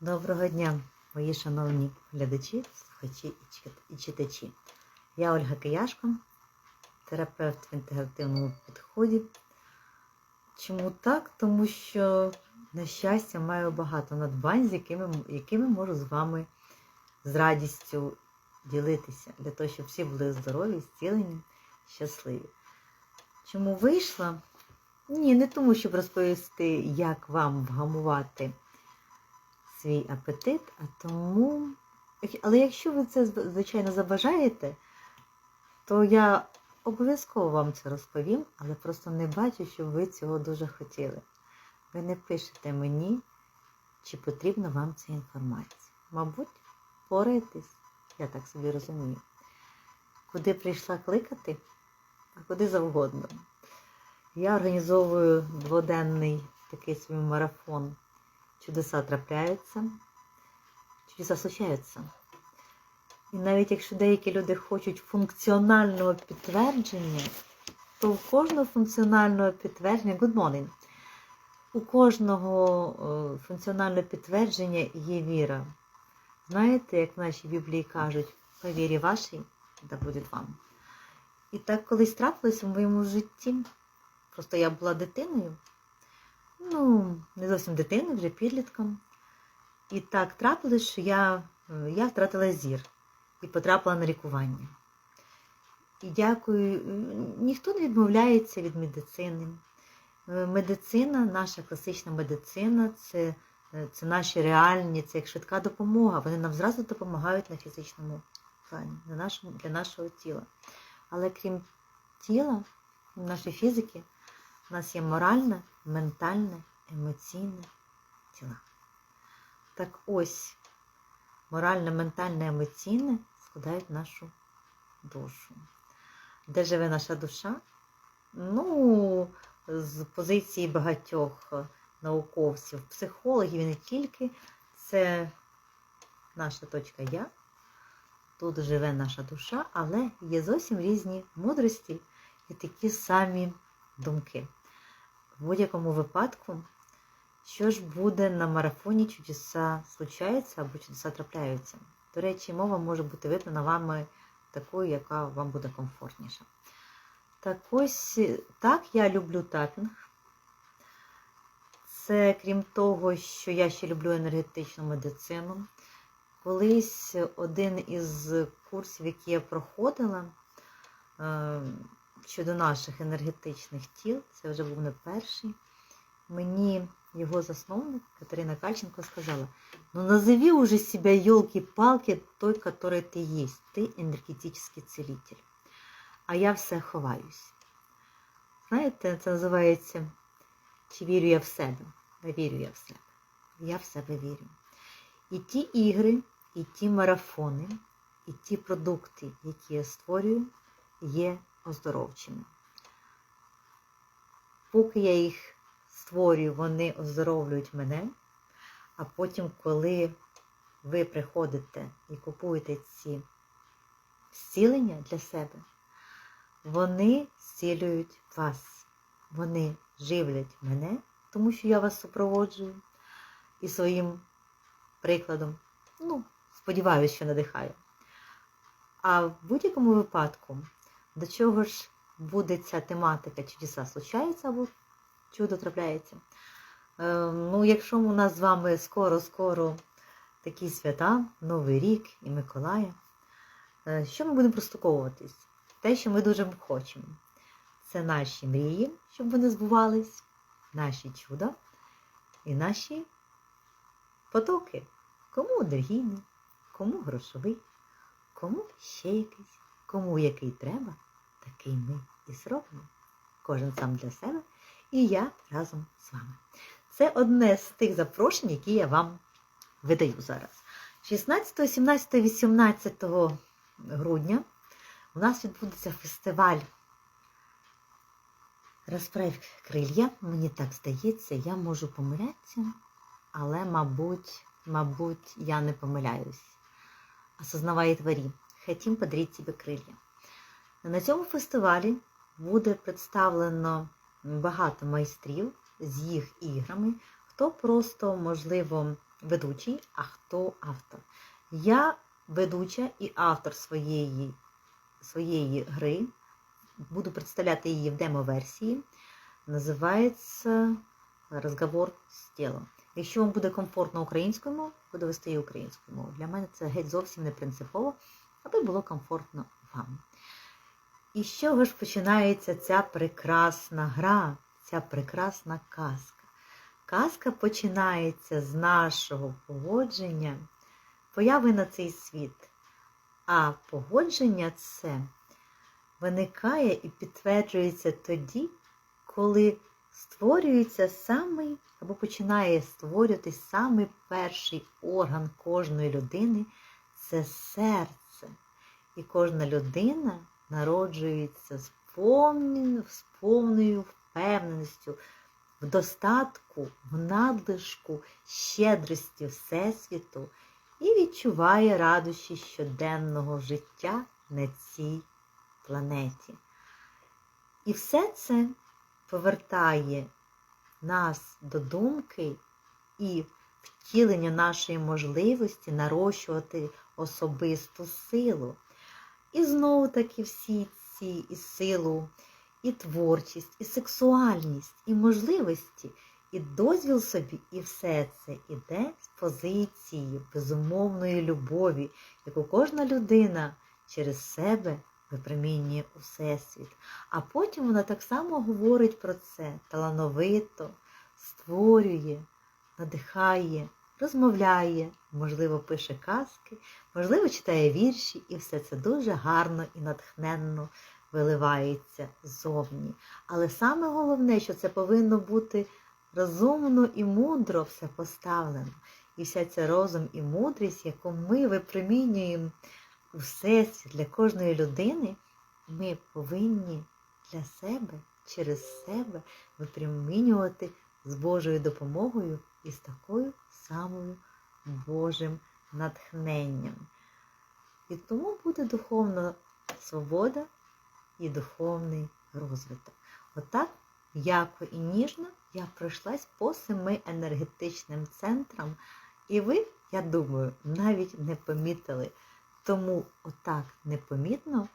Доброго дня, мої шановні глядачі, слухачі і читачі. Я Ольга Кияшко, терапевт в інтегративному підході. Чому так? Тому що, на щастя, маю багато надбань, з якими, якими можу з вами з радістю ділитися, для того, щоб всі були здорові, зцілені, щасливі. Чому вийшла? Ні, не тому, щоб розповісти, як вам вгамувати свій апетит, а тому. Але якщо ви це, звичайно, забажаєте, то я обов'язково вам це розповім, але просто не бачу, що ви цього дуже хотіли. Ви не пишете мені, чи потрібна вам ця інформація. Мабуть, пораєтесь, я так собі розумію. Куди прийшла кликати, а куди завгодно. Я організовую дводенний такий свій марафон. Чудеса трапляються, чудеса случаються. І навіть якщо деякі люди хочуть функціонального підтвердження, то в кожного функціонального підтвердження good morning, у кожного е, функціонального підтвердження є віра. Знаєте, як в нашій Біблії кажуть, по вірі вашій, да буде вам. І так колись трапилось у моєму житті. Просто я була дитиною, ну, не зовсім дитиною, вже підлітком. І так трапилось, що я, е, я втратила зір і потрапила на лікування. І дякую, ніхто не відмовляється від медицини. Е, Медицина, наша класична медицина, це, е, це наші реальні, це як швидка допомога. Вони нам зразу допомагають на фізичному плані, на нашому, для нашого тіла. Але крім тіла, нашої фізики, у нас є моральне, ментальне, емоційне тіла. Так ось, моральне, ментальне, емоційне складають нашу душу. Де живе наша душа? Ну, з позиції багатьох науковців, психологів і не тільки, це наша точка Я. Тут живе наша душа, але є зовсім різні мудрості і такі самі думки. В будь-якому випадку, що ж буде на марафоні чудеса случаються або чудеса трапляються. До речі, мова може бути видана вами такою, яка вам буде комфортніша. Так ось так я люблю тапінг. Це крім того, що я ще люблю енергетичну медицину. Колись один із курсів, які я проходила е, щодо наших енергетичних тіл, це вже був не перший, мені його засновник Катерина Кальченко сказала: ну назови уже себя елки-палки той, который ты есть. Ти енергетичний цілитель. А я все ховаюсь. Знаєте, це називається Чи вірю я в себе? Не вірю я в себе. Я в себе вірю. І ті ігри, і ті марафони, і ті продукти, які я створюю, є оздоровчими. Поки я їх створюю, вони оздоровлюють мене, а потім, коли ви приходите і купуєте ці зцілення для себе, вони зцілюють вас. Вони живлять мене, тому що я вас супроводжую і своїм прикладом, ну, сподіваюся, що надихаю. А в будь-якому випадку, до чого ж буде ця тематика чудеса случається або чудо трапляється. Е, ну, якщо у нас з вами скоро-скоро такі свята, Новий рік і Миколая, е, що ми будемо простуковуватись? Те, що ми дуже хочемо. Це наші мрії, щоб вони збувались, наші чуда і наші потоки. Кому енергійний, кому грошовий, кому ще якийсь, кому який треба, такий ми і зробимо. Кожен сам для себе і я разом з вами. Це одне з тих запрошень, які я вам видаю зараз. 16, 17, 18 грудня у нас відбудеться фестиваль Розправ крилья. Мені так здається, я можу помилятися, але, мабуть, мабуть, я не помиляюсь. Осознавай тварі. Хотім подарити тебе крилья. На цьому фестивалі буде представлено багато майстрів з їх іграми, хто просто, можливо, ведучий, а хто автор. Я ведуча і автор своєї, своєї гри. Буду представляти її в демо-версії. Називається Розговор з тілом. Якщо вам буде комфортно українською мовою, буду вести її українською мовою. Для мене це геть зовсім не принципово, аби було комфортно вам. І з чого ж починається ця прекрасна гра, ця прекрасна казка? Казка починається з нашого погодження, появи на цей світ. А погодження це виникає і підтверджується тоді, коли створюється самий або починає створюватись самий перший орган кожної людини це серце. І кожна людина народжується з, повні, з повною впевненістю, в достатку, в надлишку, щедрості Всесвіту і відчуває радощі щоденного життя на цій планеті. І все це повертає нас до думки і втілення нашої можливості нарощувати особисту силу. І знову таки всі ці і силу, і творчість, і сексуальність, і можливості, і дозвіл собі, і все це іде з позиції безумовної любові, яку кожна людина через себе випромінює у всесвіт. А потім вона так само говорить про це талановито, створює, надихає, розмовляє, можливо, пише казки, можливо, читає вірші, і все це дуже гарно і натхненно виливається зовні. Але саме головне, що це повинно бути розумно і мудро все поставлено. І вся ця розум і мудрість, яку ми випромінюємо у всесвіт для кожної людини, ми повинні для себе, через себе випромінювати з Божою допомогою і з такою самою Божим натхненням. І тому буде духовна свобода і духовний розвиток. Отак, м'яко і ніжно я пройшлась по семи енергетичним центрам, і ви, я думаю, навіть не помітили. Тому отак непомітно,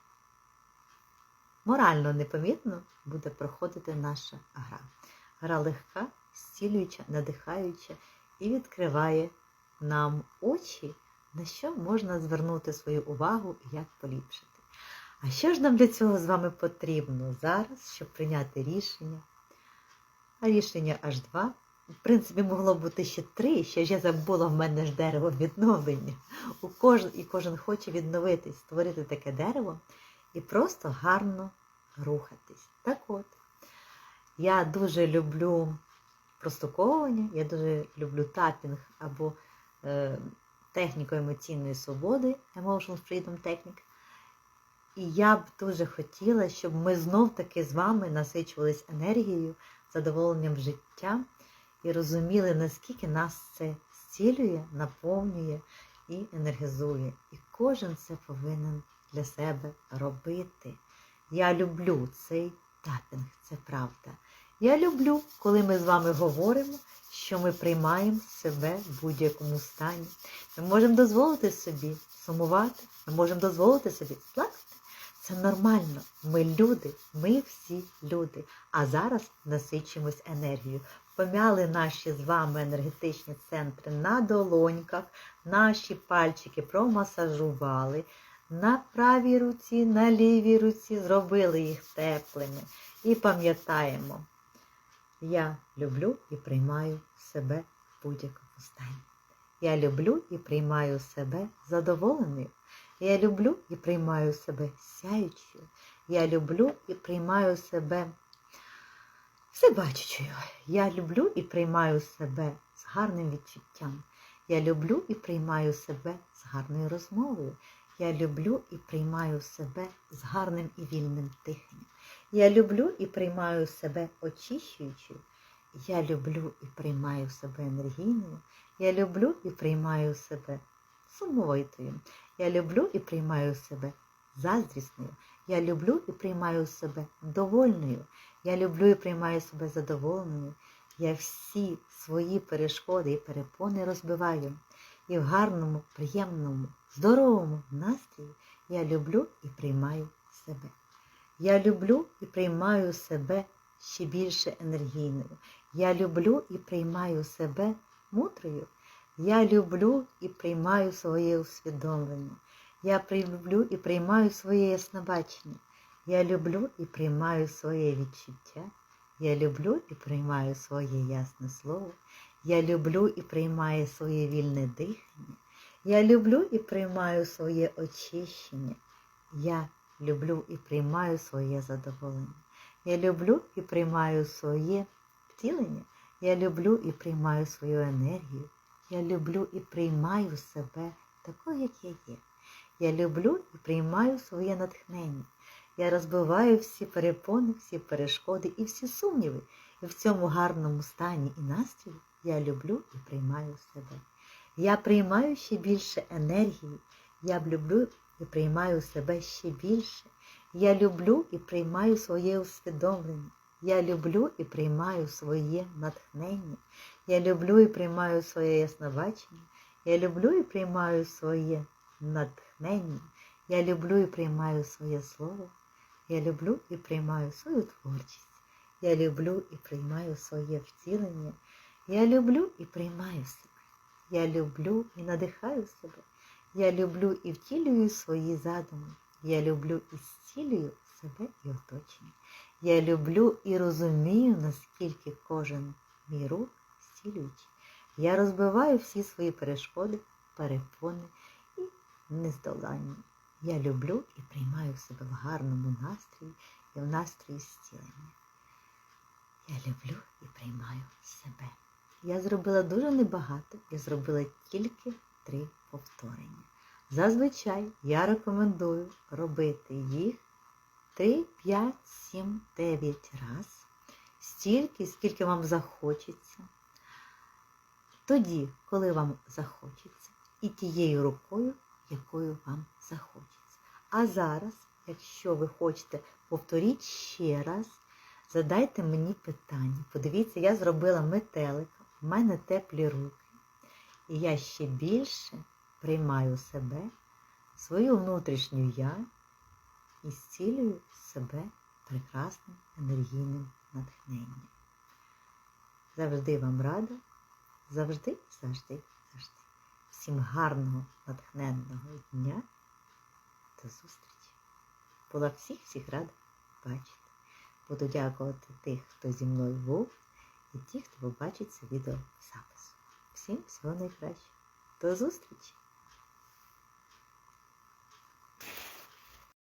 морально непомітно буде проходити наша гра. Гра легка, зцілююча, надихаюча і відкриває нам очі, на що можна звернути свою увагу і як поліпшити. А що ж нам для цього з вами потрібно зараз, щоб прийняти рішення? А рішення аж два. В принципі, могло бути ще три, ще ж я забула, в мене ж дерево відновлення. У кожен, І кожен хоче відновитись, створити таке дерево і просто гарно рухатись. Так от, я дуже люблю простоковування, я дуже люблю тапінг або техніку емоційної свободи, Emotional Freedom Technique. І я б дуже хотіла, щоб ми знов-таки з вами насичувались енергією, задоволенням життя і розуміли, наскільки нас це зцілює, наповнює і енергізує. І кожен це повинен для себе робити. Я люблю цей тапінг, це правда. Я люблю, коли ми з вами говоримо, що ми приймаємо себе в будь-якому стані. Ми можемо дозволити собі сумувати, ми можемо дозволити собі плакати. Це нормально. Ми люди, ми всі люди. А зараз насичимось енергією. Помяли наші з вами енергетичні центри на долоньках, наші пальчики промасажували. На правій руці, на лівій руці зробили їх теплими. І пам'ятаємо, я люблю і приймаю себе в будь-якому стані. Я люблю і приймаю себе задоволеною. Я люблю і приймаю себе сяючою. Я люблю і приймаю себе всебачучою. Я люблю і приймаю себе з гарним відчуттям. Я люблю і приймаю себе з гарною розмовою. Я люблю і приймаю себе з гарним і вільним диханням. Я люблю і приймаю себе очищуючою. Я люблю і приймаю себе енергійною. Я люблю і приймаю себе сумовитою. Я люблю і приймаю себе заздрісною. Я люблю і приймаю себе довольною. Я люблю і приймаю себе задоволеною. Я всі свої перешкоди і перепони розбиваю. І в гарному, приємному, здоровому настрої я люблю і приймаю себе. Я люблю і приймаю себе ще більше енергійною. Я люблю і приймаю себе мудрою. Я люблю і приймаю своє усвідомлення. Я люблю і приймаю своє яснобачення. Я люблю і приймаю своє відчуття. Я люблю і приймаю своє ясне слово. Я люблю і приймаю своє вільне дихання. Я люблю і приймаю своє очищення. Я люблю і приймаю своє задоволення. Я люблю і приймаю своє втілення. Я люблю і приймаю свою енергію. Я люблю і приймаю себе такою, як я є. Я люблю і приймаю своє натхнення. Я розбиваю всі перепони, всі перешкоди і всі сумніви. І в цьому гарному стані і настрої я люблю і приймаю себе. Я приймаю ще більше енергії. Я люблю і приймаю себе ще більше. Я люблю і приймаю своє усвідомлення. Я люблю і приймаю своє натхнення. Я люблю і приймаю своє ясновачення. Я люблю і приймаю своє натхнення. Я люблю і приймаю своє слово. Я люблю і приймаю свою творчість. Я люблю і приймаю своє втілення. Я люблю і приймаю себе. Я люблю і надихаю себе. Я люблю і втілюю свої задуми. Я люблю і зцілюю себе і оточення. Я люблю і розумію, наскільки кожен мій рух зцілюючий. Я розбиваю всі свої перешкоди, перепони і нездолання. Я люблю і приймаю себе в гарному настрої і в настрої зцілення. Я люблю і приймаю себе. Я зробила дуже небагато, я зробила тільки три повторення. Зазвичай я рекомендую робити їх 3, 5, 7, 9 раз, стільки, скільки вам захочеться. Тоді, коли вам захочеться, і тією рукою, якою вам захочеться. А зараз, якщо ви хочете, повторіть ще раз, задайте мені питання. Подивіться, я зробила метелика, в мене теплі руки. І я ще більше приймаю себе, свою внутрішню я і зцілюю себе прекрасним енергійним натхненням. Завжди вам рада, завжди, завжди, завжди. Всім гарного, натхненного дня. До зустрічі. Була всіх всіх рада бачити. Буду дякувати тих, хто зі мною був, і ті, хто побачить це відео запису. Всім всього найкращого. До зустрічі!